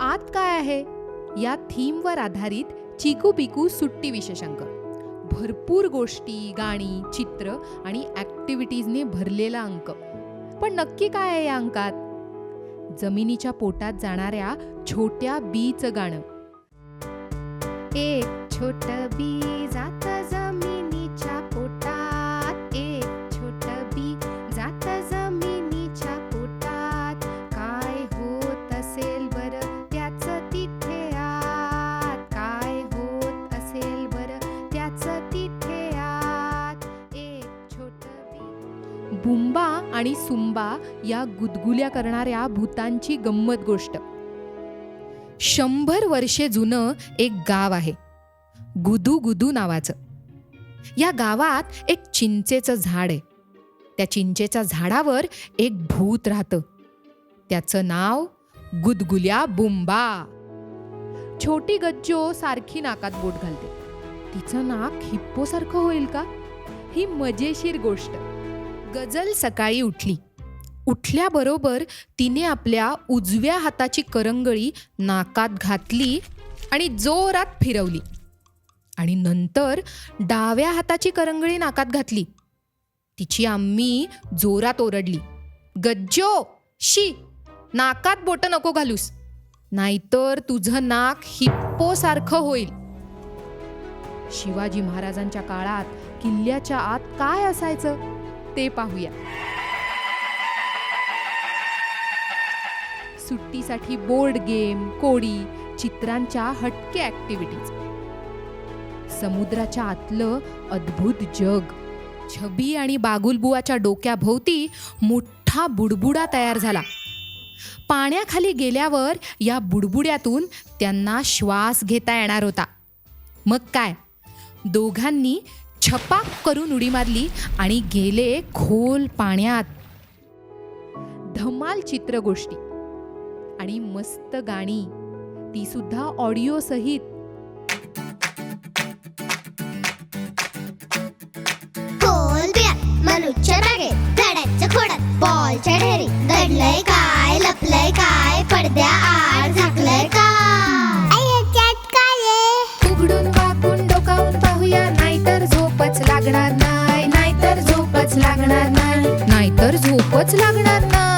आत काय आहे? या थीमवर आधारित चिकू पिकू सुट्टी विशेषांक. भरपूर गोष्टी गाणी चित्र आणि ॲक्टिव्हिटीजने भरलेला अंक. पण नक्की काय आहे या अंकात? जमिनीच्या पोटात जाणाऱ्या छोट्या बीचं गाणं. एक छोट बी जात बुंबा आणि सुंबा या गुदगुल्या करणाऱ्या भूतांची गंमत गोष्ट. शंभर वर्षे जुनं एक गाव आहे. गुदू गुदू नावाचं. या गावात एक चिंचेचं झाड आहे. त्या चिंचेच्या झाडावर एक भूत राहतं. त्याचं नाव गुदगुल्या बुंबा. छोटी गज्जो सारखी नाकात बोट घालते. तिचं नाक हिप्पोसारखं होईल का? ही मजेशीर गोष्ट. गजल सकाळी उठली. उठल्याबरोबर तिने आपल्या उजव्या हाताची करंगळी नाकात घातली आणि जोरात फिरवली. आणि नंतर डाव्या हाताची करंगळी नाकात घातली. तिची आम्ही जोरात ओरडली गज्जो शी नाकात बोट नको घालूस नाहीतर तुझं नाक हिप्पोसारखं होईल. शिवाजी महाराजांच्या काळात किल्ल्याच्या आत काय असायचं? ते पाहूया. सुट्टीसाठी बोर्ड गेम कोडी चित्रांच्या हटके ॲक्टिव्हिटीज समुद्राच्या आतलं अद्भुत जग. छबी आणि बागुलबुवाच्या डोक्याभोवती मोठा बुडबुडा तयार झाला. पाण्याखाली गेल्यावर या बुडबुड्यातून त्यांना श्वास घेता येणार होता. मग काय? दोघांनी छपाक करून उडी मारली आणि गेले खोल पाण्यात. धमाल चित्रगोष्टी आणि मस्त गाणी. ती सुद्धा ऑडिओ सहित. खोल बॉलच्या ढेरी दडलंय काय लपलंय काय पडद्या आड लागणार नाही. नाहीतर झोपच लागणार नाही.